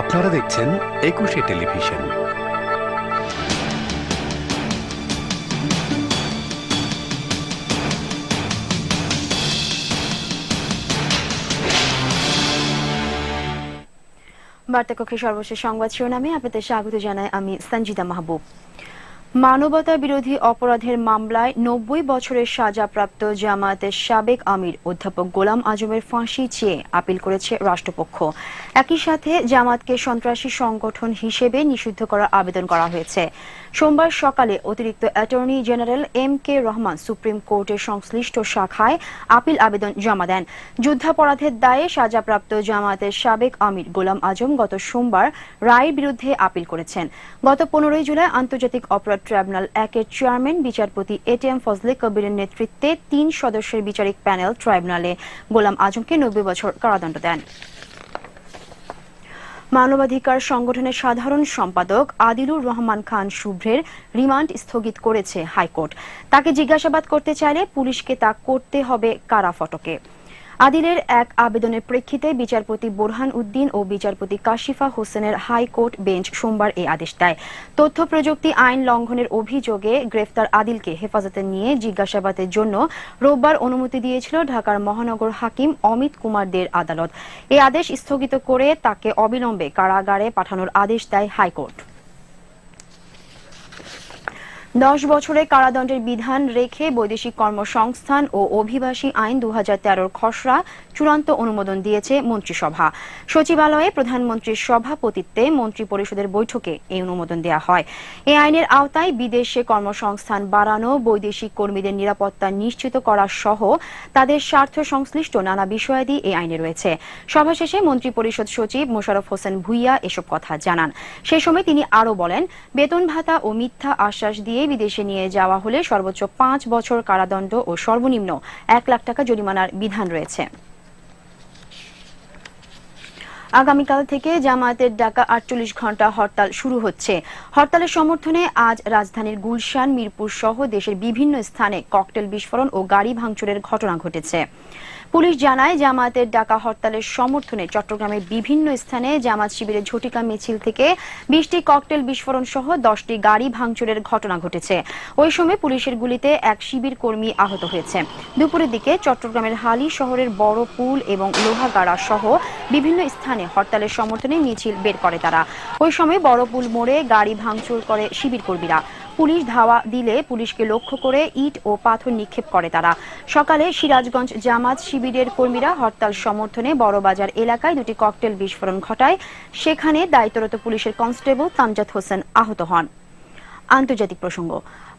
আপনারা দেখছেন একুশে টেলিভিশন। বার্তা বার্তাকক্ষে সর্বশেষ সংবাদ শিরোনামে আপনাদের স্বাগত জানাই আমি সঞ্জিদা মাহবুব। মানবতা বিরোধী অপরাধের মামলায় নব্বই বছরের সাজাপ্রাপ্ত জামায়াতের সাবেক আমির অধ্যাপক গোলাম আজমের ফাঁসি চেয়ে আপিল করেছে রাষ্ট্রপক্ষ। একই সাথে জামাতকে সন্ত্রাসী সংগঠন হিসেবে নিষিদ্ধ করার আবেদন করা হয়েছে। সোমবার সকালে অতিরিক্ত attorney general M K Rahman supreme কোর্টের সংশ্লিষ্ট শাখায় আপিল আবেদন জমা দেন। যুদ্ধাপরাধের দায়ে সাজাপ্রাপ্ত জামায়াতের সাবেক আমির গোলাম আজম গত সোমবার রায়ের বিরুদ্ধে আপিল করেছেন। গত পনেরোই জুলাই আন্তর্জাতিক অপরাধ ট্রাইব্যুনাল একের চেয়ারম্যান, বিচারপতি এটিএম ফজলে কবিরের নেতৃত্বে তিন সদস্যের বিচারিক প্যানেল ট্রাইব্যুনালে। গোলাম আজমকে নব্বই বছর কারাদণ্ড দেন। মানবাধিকার সংগঠনের সাধারণ সম্পাদক আদিলুর রহমান খান শুভ্রের রিমান্ড স্থগিত করেছে হাইকোর্ট। তাকে জিজ্ঞাসাবাদ করতে চাইলে পুলিশকে তা করতে হবে কারা ফটকে আদিলের এক আবেদনের প্রেক্ষিতে বিচারপতি বোরহান উদ্দিন ও বিচারপতি কাশিফা হোসেনের হাইকোর্ট বেঞ্চ সোমবার এই আদেশ দেয়। তথ্য প্রযুক্তি আইন লঙ্ঘনের অভিযোগে গ্রেফতার আদিলকে হেফাজতে নিয়ে জিজ্ঞাসাবাদের জন্য রোববার অনুমতি দিয়েছিল ঢাকার মহানগর হাকিম অমিত কুমার দের আদালত। এই আদেশ স্থগিত করে তাকে অবিলম্বে কারাগারে পাঠানোর আদেশ দেয় হাইকোর্ট। দশ বছরে কারাদণ্ডের বিধান রেখে বৈদেশিক কর্মসংস্থান ও অভিবাসী আইন দু হাজার খসড়া চূড়ান্ত অনুমোদন দিয়েছে মন্ত্রিসভা। সচিবালয়ে প্রধানমন্ত্রীর সভাপতিত্বে মন্ত্রী পরিষদের বৈঠকে এই অনুমোদন দেওয়া হয়। এই আইনের আওতায় বিদেশে কর্মসংস্থান বাড়ানো, বৈদেশিক কর্মীদের নিরাপত্তা নিশ্চিত করা সহ তাদের স্বার্থ সংশ্লিষ্ট নানা বিষয়াদি এই আইনে রয়েছে। সভা শেষে মন্ত্রী পরিষদ সচিব মোশাররফ হোসেন ভুইয়া এসব কথা জানান। সে সময় তিনি আরও বলেন, বেতন ভাতা ও মিথ্যা আশ্বাস দিয়ে বিদেশে নিয়ে যাওয়া হলে সর্বোচ্চ পাঁচ বছর কারাদণ্ড ও সর্বনিম্ন এক লাখ টাকা জরিমানার বিধান রয়েছে। আগামীকাল থেকে জামায়াতের ডাকা আটচল্লিশ ঘণ্টা হরতাল শুরু হচ্ছে। হরতালের সমর্থনে আজ রাজধানীর গুলশান, মিরপুর সহ দেশের বিভিন্ন স্থানে ককটেল বিস্ফোরণ ও গাড়ি ভাঙচুরের ঘটনা ঘটেছে। পুলিশ জানায় জামায়াতের ডাকা হরতালের সমর্থনে চট্টগ্রামের বিভিন্ন স্থানে জামাত শিবিরের ঝটিকা মিছিল থেকে বিশটি ককটেল বিস্ফোরণ সহ দশটি গাড়ি ভাঙচুরের ঘটনা ঘটেছে। ওই সময় পুলিশের গুলিতে এক শিবির কর্মী আহত হয়েছে। দুপুরের দিকে চট্টগ্রামের হালি শহরের বড় পুল এবং লোহাগাড়া সহ বিভিন্ন স্থানে হরতালের সমর্থনে মিছিল বের করে তারা। ওই সময় বড় পুল মোড়ে গাড়ি ভাঙচুর করে শিবির কর্মীরা। পুলিশ ধাওয়া দিলে পুলিশকে লক্ষ্য করে ইট ও পাথর নিক্ষেপ করে তারা। সকালে সিরাজগঞ্জ জামাত শিবিরের কর্মীরা হরতাল সমর্থনে বড়বাজার এলাকায় দুটি ককটেল বিস্ফোরণ ঘটায়। সেখানে দায়িত্বরত পুলিশের কনস্টেবল তামজাদ হোসেন আহত হন। আন্তর্জাতিক প্রসঙ্গ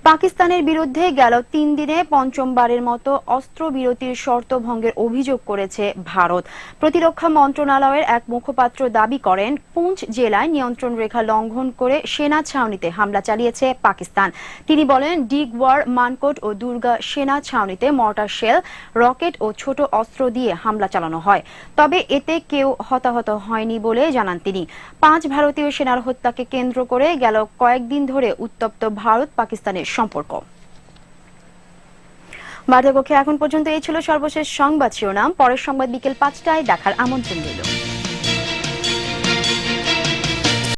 পাকিস্তানের বিরুদ্ধে গেল তিন দিনে পঞ্চমবারের মতো অস্ত্রবিরতির শর্ত ভঙ্গের অভিযোগ করেছে ভারত। প্রতিরক্ষা মন্ত্রণালয়ের এক মুখপাত্র দাবি করেন, পুঞ্চ জেলায় নিয়ন্ত্রণ রেখা লঙ্ঘন করে সেনা ছাউনিতে হামলা চালিয়েছে পাকিস্তান। তিনি বলেন ডিগওয়ার মানকোট ও দুর্গা সেনা ছাউনিতে মর্টার শেল, রকেট ও ছোট অস্ত্র দিয়ে হামলা চালানো হয়। তবে এতে কেউ হতাহত হয়নি বলে জানান তিনি। পাঁচ ভারতীয় সেনার হত্যাকে কেন্দ্র করে গেল কয়েকদিন ধরে উত্তপ্ত ভারত পাকিস্তানের সম্পর্ক। বার্তাকক্ষে এখন পর্যন্ত এই ছিল সর্বশেষ সংবাদ শিরোনাম। পরের সংবাদ বিকেল পাঁচটায় দেখার আমন্ত্রণ রইল।